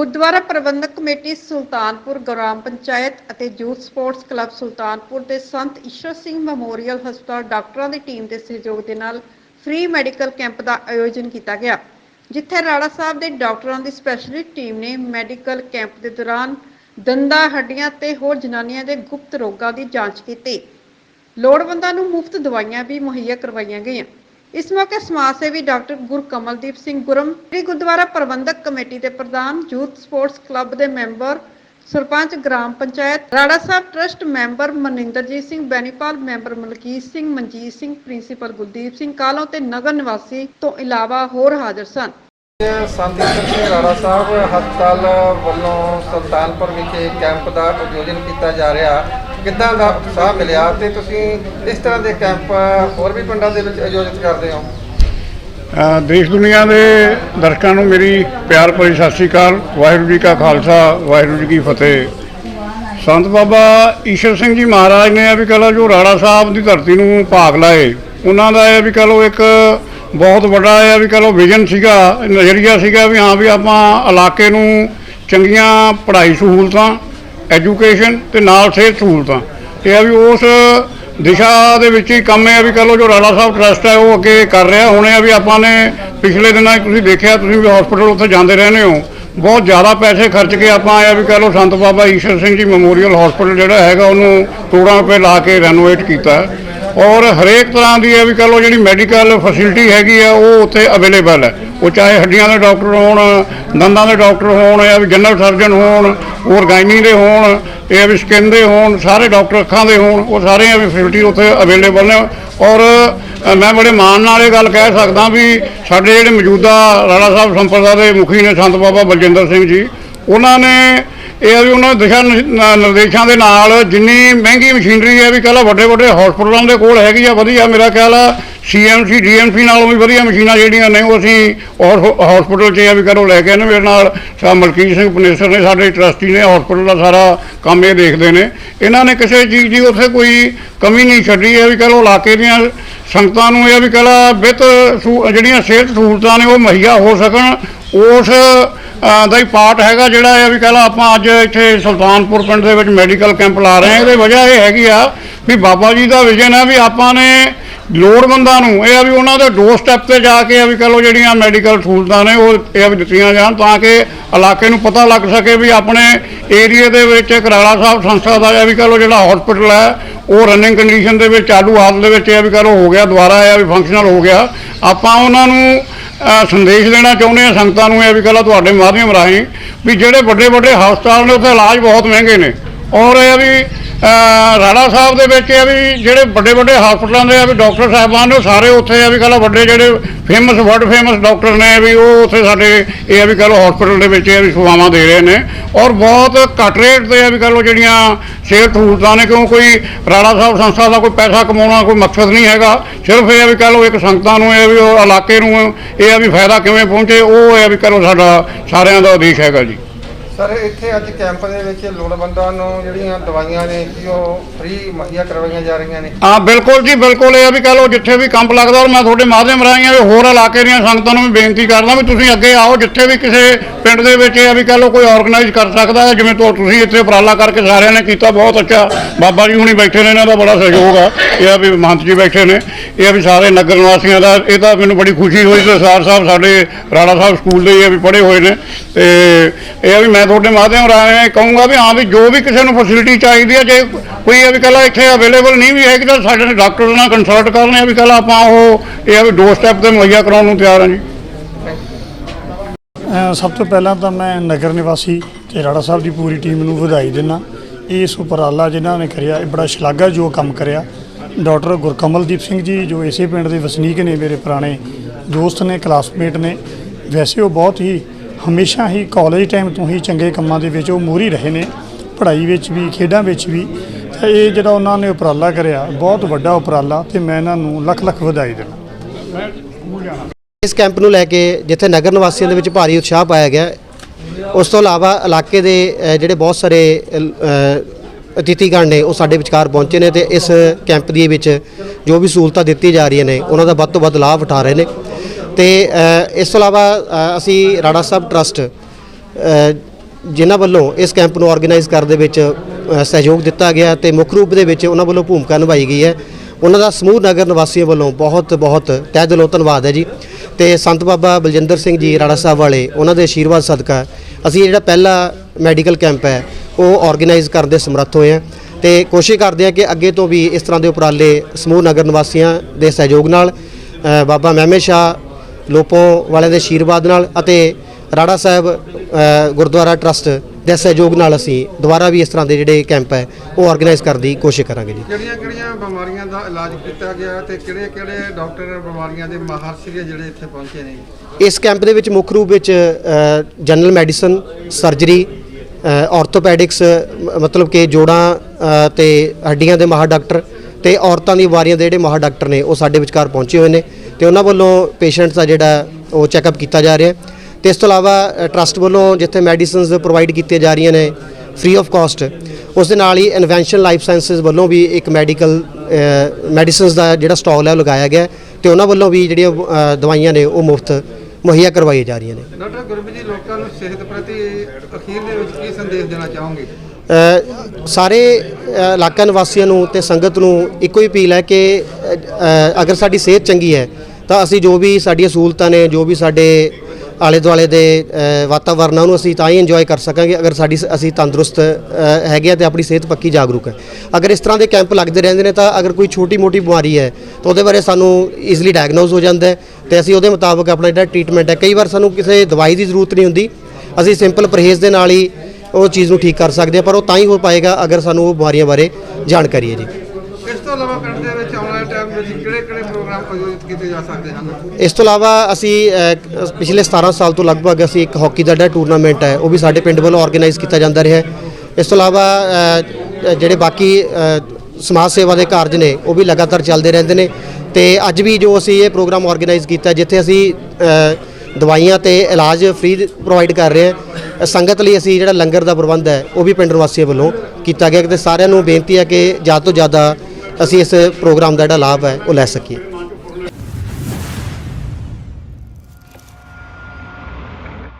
ਗੁਰਦੁਆਰਾ ਪ੍ਰਬੰਧਕ committee Sultanpur gram panchayat ਅਤੇ youth sports club Sultanpur ਦੇ ਸੰਤ ਈਸ਼ਵਰ ਸਿੰਘ ਮੈਮੋਰੀਅਲ ਹਸਪਤਾਲ ਡਾਕਟਰਾਂ ਦੀ ਟੀਮ ਦੇ ਸਹਿਯੋਗ ਦੇ ਨਾਲ ਫ੍ਰੀ ਮੈਡੀਕਲ ਕੈਂਪ ਦਾ ਆਯੋਜਨ ਕੀਤਾ ਗਿਆ, ਜਿੱਥੇ ਰਾਣਾ ਸਾਹਿਬ ਦੇ ਡਾਕਟਰਾਂ ਦੀ ਸਪੈਸ਼ਲਿਸਟ ਟੀਮ ਨੇ ਮੈਡੀਕਲ ਕੈਂਪ ਦੇ ਦੌਰਾਨ ਦੰਦਾਂ ਹੱਡੀਆਂ ਤੇ ਹੋਰ ਜਨਾਨੀਆਂ ਦੇ ਗੁਪਤ ਰੋਗਾਂ ਦੀ ਜਾਂਚ ਕੀਤੀ। ਲੋੜਵੰਦਾਂ ਨੂੰ ਮੁਫਤ ਦਵਾਈਆਂ ਵੀ ਮੁਹੱਈਆ ਕਰਵਾਈਆਂ ਗਈਆਂ। ਇਸ ਮੌਕੇ ਸਮਾਜ ਸੇਵੀ ਡਾਕਟਰ ਗੁਰਕਮਲਦੀਪ ਸਿੰਘ ਗੁਰਮ, ਸ੍ਰੀ ਗੁਰਦੁਆਰਾ ਪ੍ਰਬੰਧਕ ਕਮੇਟੀ ਦੇ ਪ੍ਰਧਾਨ, ਯੂਥ ਸਪੋਰਟਸ ਕਲੱਬ ਦੇ member, sarpanch, gram panchayat, Rara Sahib trust member Maninderjit Singh Bainipal, member Malkit Singh, Manjit Singh, principal Guldeep Singh Kalon ਤੇ ਨਗਰ ਨਿਵਾਸੀ ਤੋਂ ਇਲਾਵਾ ਹੋਰ ਹਾਜ਼ਰ ਸਨ। ਸੰਤ ਸਿੰਘ ਰਾੜਾ ਸਾਹਿਬ ਹਸਪਤਾਲ ਵੱਲੋਂ ਸੁਲਤਾਨਪੁਰ ਵਿਖੇ ਕੈਂਪ ਦਾ ਆਯੋਜਨ ਕੀਤਾ ਜਾ ਰਿਹਾ। ਕਿੱਦਾਂ ਦਾ ਉਤਸ਼ਾਹ ਮਿਲਿਆ ਤੇ ਤੁਸੀਂ ਇਸ ਤਰ੍ਹਾਂ ਦੇ ਕੈਂਪ, ਹੋਰ ਵੀ ਪਿੰਡਾਂ ਦੇ ਵਿੱਚ ਆਯੋਜਿਤ ਕਰਦੇ ਹੋ? ਦੇਸ਼ ਦੁਨੀਆ ਦੇ ਦਰਸ਼ਕਾਂ ਨੂੰ ਮੇਰੀ ਪਿਆਰ ਭਰੀ ਸਤਿ ਸ੍ਰੀ ਅਕਾਲ। ਵਾਹਿਗੁਰੂ ਜੀ ਕਾ ਖਾਲਸਾ, ਵਾਹਿਗੁਰੂ ਜੀ ਕੀ ਫਤਿਹ। ਸੰਤ ਬਾਬਾ ਈਸ਼ਰ ਸਿੰਘ ਜੀ ਮਹਾਰਾਜ ਨੇ ਇਹ ਵੀ ਕਹ ਲਓ ਜੋ ਰਾੜਾ ਸਾਹਿਬ ਦੀ ਧਰਤੀ ਨੂੰ ਭਾਗ ਲਾਏ, ਉਹਨਾਂ ਦਾ ਇਹ ਵੀ ਕਹ ਲਓ ਇੱਕ ਬਹੁਤ ਵੱਡਾ ਇਹ ਵੀ ਕਹ ਲਓ ਵਿਜ਼ਨ ਸੀਗਾ, ਨਜ਼ਰੀਆ ਸੀਗਾ ਵੀ ਹਾਂ ਵੀ ਆਪਾਂ ਇਲਾਕੇ ਨੂੰ ਚੰਗੀਆਂ ਪੜ੍ਹਾਈ ਸਹੂਲਤਾਂ ਐਜੂਕੇਸ਼ਨ ਤੇ ਨਾਲ ਸਿਹਤ ਸਹੂਲਤਾਂ। ਇਹ ਆ ਵੀ ਉਸ ਦਿਸ਼ਾ ਦੇ ਵਿੱਚ ਹੀ ਕੰਮ ਹੈ ਵੀ ਕਹ ਲਓ ਜੋ ਰਾੜਾ ਸਾਹਿਬ ਟਰਸਟ ਹੈ, ਉਹ ਅੱਗੇ ਕਰ ਰਿਹਾ। ਹੁਣੇ ਆ ਵੀ ਆਪਾਂ ਨੇ ਪਿਛਲੇ ਦਿਨਾਂ 'ਚ ਤੁਸੀਂ ਦੇਖਿਆ, ਤੁਸੀਂ ਵੀ ਹਸਪੀਟਲ ਉੱਥੇ ਜਾਂਦੇ ਰਹਿੰਦੇ ਹੋ। ਬਹੁਤ ਜ਼ਿਆਦਾ ਪੈਸੇ ਖਰਚ ਕੇ ਆਪਾਂ ਆਇਆ ਵੀ ਕਹ ਲਓ, ਸੰਤ ਬਾਬਾ ਈਸ਼ਰ ਸਿੰਘ ਜੀ ਮੈਮੋਰੀਅਲ ਹਸਪੀਟਲ ਜਿਹੜਾ ਹੈਗਾ, ਉਹਨੂੰ ਕਰੋੜਾਂ ਰੁਪਏ ਲਾ ਕੇ ਰੈਨੋਵੇਟ ਕੀਤਾ। ਔਰ ਹਰੇਕ ਤਰ੍ਹਾਂ ਦੀ ਹੈ ਵੀ ਕਹ ਲਓ ਜਿਹੜੀ ਮੈਡੀਕਲ ਫੈਸਿਲਿਟੀ ਹੈਗੀ ਆ, ਉਹ ਉੱਥੇ ਅਵੇਲੇਬਲ ਹੈ। ਉਹ ਚਾਹੇ ਹੱਡੀਆਂ ਦੇ ਡਾਕਟਰ ਹੋਣ, ਦੰਦਾਂ ਦੇ ਡਾਕਟਰ ਹੋਣ, ਜਾਂ ਵੀ ਜਨਰਲ ਸਰਜਨ ਹੋਣ ਹੋਰ ਗਾਇਨੀ ਦੇ ਹੋਣ ਇਹ ਵੀ ਸਕਿਨ ਦੇ ਹੋਣ, ਸਾਰੇ ਡਾਕਟਰ ਅੱਖਾਂ ਦੇ ਹੋਣ, ਉਹ ਸਾਰੇ ਇਹ ਫੈਸਿਲਿਟੀ ਉੱਥੇ ਅਵੇਲੇਬਲ ਨੇ। ਔਰ ਮੈਂ ਬੜੇ ਮਾਣ ਨਾਲ ਇਹ ਗੱਲ ਕਹਿ ਸਕਦਾ ਵੀ ਸਾਡੇ ਜਿਹੜੇ ਮੌਜੂਦਾ ਰਾਣਾ ਸਾਹਿਬ ਸੰਪਰਦਾ ਦੇ ਮੁਖੀ ਨੇ ਸੰਤ ਬਾਬਾ ਬਲਜਿੰਦਰ ਸਿੰਘ ਜੀ, ਉਹਨਾਂ ਨੇ ਇਹ ਆ ਵੀ ਉਹਨਾਂ ਦੇ ਦਿਸ਼ਾ ਨਿ- ਨਿਰਦੇਸ਼ਾਂ ਦੇ ਨਾਲ ਜਿੰਨੀ ਮਹਿੰਗੀ ਮਸ਼ੀਨਰੀ ਹੈ, ਵੀ ਕਹਿੰਦਾ ਵੱਡੇ ਵੱਡੇ ਹਸਪਤਾਲਾਂ ਦੇ ਕੋਲ ਹੈਗੀ ਆ, ਵਧੀਆ ਮੇਰਾ ਖਿਆਲ ਆ ਸੀਐਮਸੀ ਡੀਐਮਸੀ ਨਾਲੋਂ ਵੀ ਵਧੀਆ ਮਸ਼ੀਨਾਂ ਜਿਹੜੀਆਂ ਨੇ, ਉਹ ਅਸੀਂ ਹਸਪਤਾਲ 'ਚ ਆ ਵੀ ਕਰੋ ਲੈ ਕੇ ਆਏ ਨੇ ਮੇਰੇ ਨਾਲ ਸਾ ਮਲਕੀਤ ਸਿੰਘ ਪਨੇਸਰ ਨੇ, ਸਾਡੇ ਟਰਸਟੀ ਨੇ ਹਸਪਤਾਲ ਦਾ ਸਾਰਾ ਕੰਮ ਇਹ ਦੇਖਦੇ ਨੇ। ਇਹਨਾਂ ਨੇ ਕਿਸੇ ਚੀਜ਼ ਦੀ ਉੱਥੇ ਕੋਈ ਕਮੀ ਨਹੀਂ ਛੱਡੀ ਹੈ, ਵੀ ਕਹ ਲਓ ਇਲਾਕੇ ਦੀਆਂ ਸੰਗਤਾਂ ਨੂੰ ਇਹ ਵੀ ਕਹ ਲਾ ਬਿਹਤਰ ਸਹੂ- ਜਿਹੜੀਆਂ ਸਿਹਤ ਸਹੂਲਤਾਂ ਨੇ, ਉਹ ਮੁਹੱਈਆ ਹੋ ਸਕਣ। ਉਸ ਦਾ ਹੀ ਪਾਰਟ ਹੈਗਾ ਜਿਹੜਾ ਇਹ ਵੀ ਕਹ ਲਾ ਆਪਾਂ ਅੱਜ ਇੱਥੇ ਸੁਲਤਾਨਪੁਰ ਪਿੰਡ ਦੇ ਵਿੱਚ ਮੈਡੀਕਲ ਕੈਂਪ ਲਾ ਰਹੇ ਹਾਂ। ਇਹਦੇ ਵਜ੍ਹਾ ਇਹ ਹੈਗੀ ਆ ਵੀ ਬਾਬਾ ਜੀ ਦਾ ਵਿਜ਼ਨ ਹੈ ਵੀ ਆਪਾਂ ਨੇ ਲੋੜਵੰਦਾਂ ਨੂੰ, ਇਹ ਆ ਵੀ ਉਹਨਾਂ ਦੇ ਡੋਰ ਸਟੈਪ ਤੇ ਜਾ ਕੇ ਇਹ ਵੀ ਕਹ ਲਓ ਜਿਹੜੀਆਂ ਮੈਡੀਕਲ ਸਹੂਲਤਾਂ ਨੇ ਉਹ ਇਹ ਵੀ ਦਿੱਤੀਆਂ ਜਾਣ ਤਾਂ ਕਿ ਇਲਾਕੇ ਨੂੰ ਪਤਾ ਲੱਗ ਸਕੇ ਵੀ ਆਪਣੇ ਏਰੀਆ ਦੇ ਵਿੱਚ ਕਰਾਲਾ ਸਾਹਿਬ ਸੰਸਥਾ ਦਾ ਇਹ ਵੀ ਕਹ ਲਓ ਜਿਹੜਾ ਹਸਪੀਟਲ ਹੈ, ਉਹ ਰਨਿੰਗ ਕੰਡੀਸ਼ਨ ਦੇ ਵਿੱਚ, ਚਾਲੂ ਹਾਲ ਦੇ ਵਿੱਚ ਇਹ ਵੀ ਕਹ ਲਓ ਹੋ ਗਿਆ, ਦੁਬਾਰਾ ਆ ਵੀ ਫੰਕਸ਼ਨਲ ਹੋ ਗਿਆ। ਆਪਾਂ ਉਹਨਾਂ ਨੂੰ ਸੰਦੇਸ਼ ਦੇਣਾ ਚਾਹੁੰਦੇ ਆ ਸੰਗਤਾਂ ਨੂੰ ਇਹ ਵੀ ਕਹ ਤੁਹਾਡੇ ਮਾਧਿਅਮ ਰਾਹੀਂ ਵੀ ਜਿਹੜੇ ਵੱਡੇ ਵੱਡੇ ਹਸਪਤਾਲ ਨੇ, ਉੱਥੇ ਇਲਾਜ ਬਹੁਤ ਮਹਿੰਗੇ ਨੇ। ਔਰ ਇਹ ਵੀ ਰਾਣਾ ਸਾਹਿਬ ਦੇ ਵਿੱਚ ਇਹ ਵੀ ਜਿਹੜੇ ਵੱਡੇ ਵੱਡੇ ਹਸਪਤਾਲਾਂ ਦੇ ਆ ਵੀ ਡਾਕਟਰ ਸਾਹਿਬਾਨ ਨੇ ਉਹ ਸਾਰੇ ਉੱਥੇ ਆ ਵੀ ਕਹ ਲਓ ਵੱਡੇ ਜਿਹੜੇ ਫੇਮਸ ਵਰਲਡ ਫੇਮਸ ਡਾਕਟਰ ਨੇ ਵੀ ਉਹ ਉੱਥੇ ਸਾਡੇ ਇਹ ਆ ਵੀ ਕਹ ਲਓ ਹਸਪਤਾਲ ਦੇ ਵਿੱਚ ਇਹ ਵੀ ਸੇਵਾਵਾਂ ਦੇ ਰਹੇ ਨੇ ਔਰ ਬਹੁਤ ਘੱਟ ਰੇਟ ਤੇ ਆ ਵੀ ਕਹ ਲਓ ਜਿਹੜੀਆਂ ਸਿਹਤ ਸਹੂਲਤਾਂ ਨੇ ਕਿਉਂ ਕੋਈ ਰਾਣਾ ਸਾਹਿਬ ਸੰਸਥਾ ਦਾ ਕੋਈ ਪੈਸਾ ਕਮਾਉਣਾ ਕੋਈ ਮਕਸਦ ਨਹੀਂ ਹੈਗਾ ਸਿਰਫ ਇਹ ਆ ਵੀ ਕਹ ਲਓ ਇੱਕ ਸੰਗਤਾਂ ਨੂੰ ਇਹ ਵੀ ਉਹ ਇਲਾਕੇ ਨੂੰ ਇਹ ਆ ਵੀ ਫਾਇਦਾ ਕਿਵੇਂ ਪਹੁੰਚੇ ਉਹ ਇਹ ਆ ਵੀ ਕਹ ਲਓ ਸਾਡਾ ਸਾਰਿਆਂ ਦਾ ਉਦੇਸ਼ ਹੈਗਾ ਜੀ ਸਰ, ਇੱਥੇ ਅੱਜ ਕੈਂਪ ਦੇ ਵਿੱਚ ਲੋੜਵੰਦਾਂ ਨੂੰ ਜਿਹੜੀਆਂ ਦਵਾਈਆਂ ਨੇ ਕਿ ਉਹ ਫ੍ਰੀ ਮੁਹੱਈਆ ਕਰਵਾਈਆਂ ਜਾ ਰਹੀਆਂ ਨੇ? ਹਾਂ, ਬਿਲਕੁਲ ਜੀ, ਬਿਲਕੁਲ ਇਹ ਆ ਵੀ ਕਹ ਲਓ ਜਿੱਥੇ ਵੀ ਕੰਪ ਲੱਗਦਾ ਔਰ ਮੈਂ ਤੁਹਾਡੇ ਮਾਧਿਅਮ ਰਾਹੀਂ ਆ ਹੋਰ ਇਲਾਕੇ ਦੀਆਂ ਸੰਗਤਾਂ ਨੂੰ ਵੀ ਬੇਨਤੀ ਕਰਦਾ ਵੀ ਤੁਸੀਂ ਅੱਗੇ ਆਓ, ਜਿੱਥੇ ਵੀ ਕਿਸੇ ਪਿੰਡ ਦੇ ਵਿੱਚ ਇਹ ਆ ਵੀ ਕਹ ਲਓ ਕੋਈ ਆਰਗੇਨਾਈਜ਼ ਕਰ ਸਕਦਾ ਹੈ, ਜਿਵੇਂ ਤੁ- ਤੁਸੀਂ ਇੱਥੇ ਉਪਰਾਲਾ ਕਰਕੇ ਸਾਰਿਆਂ ਨੇ ਕੀਤਾ, ਬਹੁਤ ਅੱਛਾ। ਬਾਬਾ ਜੀ ਹੁਣੀ ਬੈਠੇ ਨੇ, ਇਹਨਾਂ ਦਾ ਬੜਾ ਸਹਿਯੋਗ ਆ। ਇਹ ਆ ਵੀ ਮਹੰਤ ਜੀ ਬੈਠੇ ਨੇ। ਇਹ ਆ ਵੀ ਸਾਰੇ ਨਗਰ ਨਿਵਾਸੀਆਂ ਦਾ, ਇਹ ਤਾਂ ਮੈਨੂੰ ਬੜੀ ਖੁਸ਼ੀ ਹੋਈ ਤੇ ਸਰ ਸਾਹਿਬ ਸਾਡੇ ਰਾਣਾ ਸਾਹਿਬ ਸਕੂਲ ਦੇ ਇਹ ਆ ਵੀ ਪੜ੍ਹੇ ਹੋਏ ਨੇ। ਤੇ ਇਹ ਆ ਵੀ ਮੈਂ ਤੁਹਾਡੇ ਮਾਧਿਅਮ ਰਾਹੀਂ ਕਹੂੰਗਾ ਵੀ ਹਾਂ ਵੀ ਜੋ ਵੀ ਕਿਸੇ ਨੂੰ ਫੈਸਿਲਿਟੀ ਚਾਹੀਦੀ ਹੈ ਜੇ ਕੋਈ ਇਹ ਵੀ ਕਹਲਾ ਇੱਥੇ ਅਵੇਲੇਬਲ ਨਹੀਂ ਵੀ ਹੈਗੀ ਤਾਂ ਸਾਡੇ ਡਾਕਟਰ ਨਾਲ ਕੰਸਲਟ ਕਰਨੇ ਆ ਵੀ ਕਹਲਾ ਆਪਾਂ ਉਹ ਇਹ ਵੀ ਦੋ ਸਟੈਪ ਤੇ ਮੁਹੱਈਆ ਕਰਾਉਣ ਨੂੰ ਤਿਆਰ ਹਾਂ ਜੀ। ਸਭ ਤੋਂ ਪਹਿਲਾਂ ਤਾਂ ਮੈਂ ਨਗਰ ਨਿਵਾਸੀ ਤੇ ਰਾੜਾ ਸਾਹਿਬ ਦੀ ਪੂਰੀ ਟੀਮ ਨੂੰ ਵਧਾਈ ਦਿੰਦਾ। ਇਸ ਉਪਰਾਲਾ ਜਿਨ੍ਹਾਂ ਨੇ ਕਰਿਆ, ਇਹ ਬੜਾ ਸ਼ਲਾਘਾਯੋਗ ਕੰਮ ਕਰਿਆ। ਡਾਕਟਰ ਗੁਰਕਮਲਦੀਪ ਸਿੰਘ ਜੀ, ਜੋ ਇਸੇ ਪਿੰਡ ਦੇ ਵਸਨੀਕ ਨੇ, ਮੇਰੇ ਪੁਰਾਣੇ ਦੋਸਤ ਨੇ ਕਲਾਸਮੇਟ ਨੇ। ਵੈਸੇ ਉਹ ਬਹੁਤ ਹੀ ਹਮੇਸ਼ਾ ਹੀ ਕਾਲਜ ਟਾਈਮ ਤੋਂ ਹੀ ਚੰਗੇ ਕੰਮਾਂ ਦੇ ਵਿੱਚ ਉਹ ਮੂਹਰੀ ਰਹੇ ਨੇ ਪੜ੍ਹਾਈ ਵਿੱਚ ਵੀ ਖੇਡਾਂ ਵਿੱਚ ਵੀ। ਤਾਂ ਇਹ ਜਿਹੜਾ ਉਹਨਾਂ ਨੇ ਉਪਰਾਲਾ ਕਰਿਆ ਬਹੁਤ ਵੱਡਾ ਉਪਰਾਲਾ ਤੇ ਮੈਂ ਇਹਨਾਂ ਨੂੰ ਲੱਖ ਲੱਖ ਵਧਾਈ ਦਿੰਦਾ। ਇਸ ਕੈਂਪ ਨੂੰ ਲੈ ਕੇ ਜਿੱਥੇ ਨਗਰ ਨਿਵਾਸੀਆਂ ਦੇ ਵਿੱਚ ਭਾਰੀ ਉਤਸ਼ਾਹ ਪਾਇਆ ਗਿਆ ਉਸ ਤੋਂ ਇਲਾਵਾ ਇਲਾਕੇ ਦੇ ਜਿਹੜੇ ਬਹੁਤ ਸਾਰੇ ਅ, ਅਤਿਥੀਗਣ ਨੇ ਉਹ ਸਾਡੇ ਵਿਚਕਾਰ ਪਹੁੰਚੇ ਨੇ ਤੇ ਇਸ ਕੈਂਪ ਦੇ ਵਿੱਚ ਜੋ ਵੀ ਸਹੂਲਤਾਂ ਦਿੱਤੀ ਜਾ ਰਹੀਆਂ ਨੇ ਉਹਨਾਂ ਦਾ ਵੱਧ ਤੋਂ ਵੱਧ ਲਾਭ ਉਠਾ ਰਹੇ ਨੇ। ਤੇ ਇਸ ਤੋਂ ਇਲਾਵਾ ਅਸੀਂ ਰਾਣਾ ਸਾਹਿਬ ਟਰਸਟ ਜਿਨ੍ਹਾਂ ਵੱਲੋਂ ਇਸ ਕੈਂਪ ਨੂੰ ਆਰਗੇਨਾਈਜ਼ ਕਰਨ ਦੇ ਵਿੱਚ ਸਹਿਯੋਗ ਦਿੱਤਾ ਗਿਆ ਤੇ ਮੁੱਖ ਰੂਪ ਦੇ ਵਿੱਚ ਉਹਨਾਂ ਵੱਲੋਂ ਭੂਮਿਕਾ ਨਿਭਾਈ ਗਈ ਹੈ। ਉਹਨਾਂ ਦਾ ਸਮੂਹ ਨਗਰ ਨਿਵਾਸੀਆਂ ਵੱਲੋਂ ਬਹੁਤ ਬਹੁਤ ਤਹਿ ਦਿਲੋਂ ਧੰਨਵਾਦ ਹੈ ਜੀ। ਤੇ ਸੰਤ ਬਾਬਾ ਬਲਜਿੰਦਰ ਸਿੰਘ ਜੀ ਰਾਣਾ ਸਾਹਿਬ ਵਾਲੇ, ਉਹਨਾਂ ਦੇ ਆਸ਼ੀਰਵਾਦ ਸਦਕਾ ਅਸੀਂ ਜਿਹੜਾ ਪਹਿਲਾ ਮੈਡੀਕਲ ਕੈਂਪ ਹੈ, ਉਹ ਆਰਗੇਨਾਈਜ਼ ਕਰਨ ਦੇ ਸਮਰੱਥ ਹੋਏ ਹਾਂ। ਤੇ ਕੋਸ਼ਿਸ਼ ਕਰਦੇ ਹਾਂ ਕਿ ਅੱਗੇ ਤੋਂ ਵੀ ਇਸ ਤਰ੍ਹਾਂ ਦੇ ਉਪਰਾਲੇ ਸਮੂਹ ਨਗਰ ਨਿਵਾਸੀਆਂ ਦੇ ਸਹਿਯੋਗ ਨਾਲ ਬਾਬਾ ਮਹਿਮੇ ਸ਼ਾਹ ਲੋਪੋਂ ਵਾਲਿਆਂ ਦੇ ਆਸ਼ੀਰਵਾਦ ਨਾਲ ਅਤੇ ਰਾੜਾ ਸਾਹਿਬ ਗੁਰਦੁਆਰਾ ਟਰਸਟ ਦੇ ਸਹਿਯੋਗ ਨਾਲ ਅਸੀਂ ਦੁਬਾਰਾ ਵੀ ਇਸ ਤਰ੍ਹਾਂ ਦੇ ਜਿਹੜੇ ਕੈਂਪ ਹੈ ਉਹ ਆਰਗੇਨਾਈਜ਼ ਕਰਨ ਦੀ ਕੋਸ਼ਿਸ਼ ਕਰਾਂਗੇ ਜੀ। ਕਿਹੜੀਆਂ ਕਿਹੜੀਆਂ ਬਿਮਾਰੀਆਂ ਦਾ ਇਲਾਜ ਕੀਤਾ ਗਿਆ ਤੇ ਕਿਹੜੇ ਕਿਹੜੇ ਡਾਕਟਰ ਬਿਮਾਰੀਆਂ ਦੇ ਮਾਹਰ ਸੀਗੇ ਜਿਹੜੇ ਇੱਥੇ ਪਹੁੰਚੇ ਨੇ? ਇਸ ਕੈਂਪ ਦੇ ਵਿੱਚ ਮੁੱਖ ਰੂਪ ਵਿੱਚ ਜਨਰਲ ਮੈਡੀਸਨ ਸਰਜਰੀ ਆਰਥੋਪੈਡਿਕਸ ਮਤਲਬ ਕਿ ਜੋੜਾਂ ਤੇ ਹੱਡੀਆਂ ਦੇ ਮਾਹਰ ਡਾਕਟਰ ਤੇ ਔਰਤਾਂ ਦੀ ਬਿਮਾਰੀਆਂ ਦੇ ਜਿਹੜੇ ਮਾਹਰ ਡਾਕਟਰ ਨੇ ਉਹ ਸਾਡੇ ਵਿਚਕਾਰ ਪਹੁੰਚੇ ਹੋਏ ਨੇ। ਤੇ ਉਹਨਾਂ ਵੱਲੋਂ ਪੇਸ਼ੈਂਟਸ ਦਾ ਜਿਹੜਾ ਉਹ ਚੈੱਕਅਪ ਕੀਤਾ ਜਾ ਰਿਹਾ ਤੇ ਇਸ ਤੋਂ ਇਲਾਵਾ ਟਰਸਟ ਵੱਲੋਂ ਜਿੱਥੇ ਮੈਡੀਸਿਨਸ ਪ੍ਰੋਵਾਈਡ ਕੀਤੀਆਂ ਜਾ ਰਹੀਆਂ ਨੇ ਫ੍ਰੀ ਆਫ ਕਾਸਟ ਉਸ ਦੇ ਨਾਲ ਹੀ ਇਨਵੈਂਸ਼ਨ ਲਾਈਫ ਸਾਇੰਸਸ ਵੱਲੋਂ ਵੀ ਇੱਕ ਮੈਡੀਕਲ ਮੈਡੀਸਿਨਸ ਦਾ ਜਿਹੜਾ ਸਟਾਲ ਹੈ ਉਹ ਲਗਾਇਆ ਗਿਆ ਤੇ ਉਹਨਾਂ ਵੱਲੋਂ ਵੀ ਜਿਹੜੀਆਂ ਦਵਾਈਆਂ ਨੇ ਉਹ ਮੁਫਤ ਮੁਹੱਈਆ ਕਰਵਾਈਆਂ ਜਾ ਰਹੀਆਂ ਨੇ। ਡਾਕਟਰ ਗੁਰਬੀਰ ਜੀ ਲੋਕਾਂ ਨੂੰ ਸਿਹਤ ਪ੍ਰਤੀ ਅਖੀਰ ਦੇ ਵਿੱਚ ਕੀ ਸੰਦੇਸ਼ ਦੇਣਾ ਚਾਹੋਗੇ? ਸਾਰੇ ਇਲਾਕਾ ਨਿਵਾਸੀਆਂ ਨੂੰ ਤੇ ਸੰਗਤ ਨੂੰ ਇੱਕੋ ਹੀ ਅਪੀਲ ਹੈ ਕਿ ਅਗਰ ਸਾਡੀ ਸਿਹਤ ਚੰਗੀ ਹੈ ਤਾਂ ਅਸੀਂ ਜੋ ਵੀ ਸਾਡੀਆਂ ਸਹੂਲਤਾਂ ਨੇ, ਜੋ ਵੀ ਸਾਡੇ ਆਲੇ ਦੁਆਲੇ ਦੇ ਵਾਤਾਵਰਨ ਆ, ਉਹਨੂੰ ਅਸੀਂ ਤਾਂ ਹੀ ਇੰਜੋਏ ਕਰ ਸਕਾਂਗੇ ਅਗਰ ਸਾਡੀ ਸ- ਅਸੀਂ ਤੰਦਰੁਸਤ ਹੈਗੇ ਆ ਤੇ ਆਪਣੀ ਸਿਹਤ ਪੱਕੀ ਜਾਗਰੂਕ ਹੈ। ਅਗਰ ਇਸ ਤਰ੍ਹਾਂ ਦੇ ਕੈਂਪ ਲੱਗਦੇ ਰਹਿੰਦੇ ਨੇ ਤਾਂ ਅਗਰ ਕੋਈ ਛੋਟੀ ਮੋਟੀ ਬਿਮਾਰੀ ਹੈ, ਤਾਂ ਉਹਦੇ ਬਾਰੇ ਸਾਨੂੰ ਈਜ਼ੀਲੀ ਡਾਇਗਨੋਸ ਹੋ ਜਾਂਦਾ ਹੈ ਤੇ ਅਸੀਂ ਉਹਦੇ ਮੁਤਾਬਕ ਆਪਣਾ ਜਿਹੜਾ ਟ੍ਰੀਟਮੈਂਟ ਹੈ, ਕਈ ਵਾਰ ਸਾਨੂੰ ਕਿਸੇ ਦਵਾਈ ਦੀ ਜ਼ਰੂਰਤ ਨਹੀਂ ਹੁੰਦੀ। ਅਸੀਂ ਸਿੰਪਲ ਪਰਹੇਜ਼ ਦੇ ਨਾਲ ਹੀ ਉਹ ਚੀਜ਼ ਨੂੰ ਠੀਕ ਕਰ ਸਕਦੇ ਹਾਂ, ਪਰ ਉਹ ਤਾਂ ਹੀ ਹੋ ਪਾਏਗਾ ਅਗਰ ਸਾਨੂੰ ਉਹ ਬਿਮਾਰੀਆਂ ਬਾਰੇ ਜਾਣਕਾਰੀ ਹੈ ਜੀ। ਇਸ ਤੋਂ ਇਲਾਵਾ ਪਿੰਡ ਦੇ ਵਿੱਚ ਆਉਣ ਵਾਲੇ ਟਾਈਮ ਵਿੱਚ ਕਿਹੜੇ ਕਿਹੜੇ ਪ੍ਰੋਗਰਾਮ ਆਯੋਜਿਤ ਕੀਤੇ ਜਾ ਸਕਦੇ ਹਨ? ਇਸ ਤੋਂ ਇਲਾਵਾ ਅਸੀਂ ਅ, ਪਿਛਲੇ 17 ਸਾਲ ਤੋਂ ਲਗਭਗ ਅਸੀਂ ਇੱਕ ਹਾਕੀ ਦਾ ਜਿਹੜਾ ਟੂਰਨਾਮੈਂਟ ਹੈ ਉਹ ਵੀ ਸਾਡੇ ਪਿੰਡ ਵੱਲੋਂ ਆਰਗੇਨਾਈਜ਼ ਕੀਤਾ ਜਾਂਦਾ ਰਿਹਾ ਹੈ। ਇਸ ਤੋਂ ਇਲਾਵਾ ਅ, ਜਿਹੜੇ ਬਾਕੀ ਅ, ਸਮਾਜ ਸੇਵਾ ਦੇ ਕਾਰਜ ਨੇ ਉਹ ਵੀ ਲਗਾਤਾਰ ਚੱਲਦੇ ਰਹਿੰਦੇ ਨੇ। ਤੇ ਅੱਜ ਵੀ ਜੋ ਅਸੀਂ ਇਹ ਪ੍ਰੋਗਰਾਮ ਆਰਗੇਨਾਈਜ਼ ਕੀਤਾ ਜਿੱਥੇ ਅਸੀਂ ਅ, ਦਵਾਈਆਂ ਤੇ ਇਲਾਜ ਫ੍ਰੀ ਪ੍ਰੋਵਾਈਡ ਕਰ ਰਹੇ ਹਾਂ ਸੰਗਤ ਲਈ ਅਸੀਂ ਜਿਹੜਾ ਲੰਗਰ ਦਾ ਪ੍ਰਬੰਧ ਹੈ ਉਹ ਵੀ ਪਿੰਡ ਨਿਵਾਸੀਆਂ ਵੱਲੋਂ ਕੀਤਾ ਗਿਆ ਤੇ ਸਾਰਿਆਂ ਨੂੰ ਬੇਨਤੀ ਹੈ ਕਿ ਜ਼ਿਆਦਾ ਤੋਂ ਜ਼ਿਆਦਾ ਅਸੀਂ ਇਸ ਪ੍ਰੋਗਰਾਮ ਦਾ ਜਿਹੜਾ ਲਾਭ ਹੈ ਉਹ ਲੈ ਸਕੀਏ।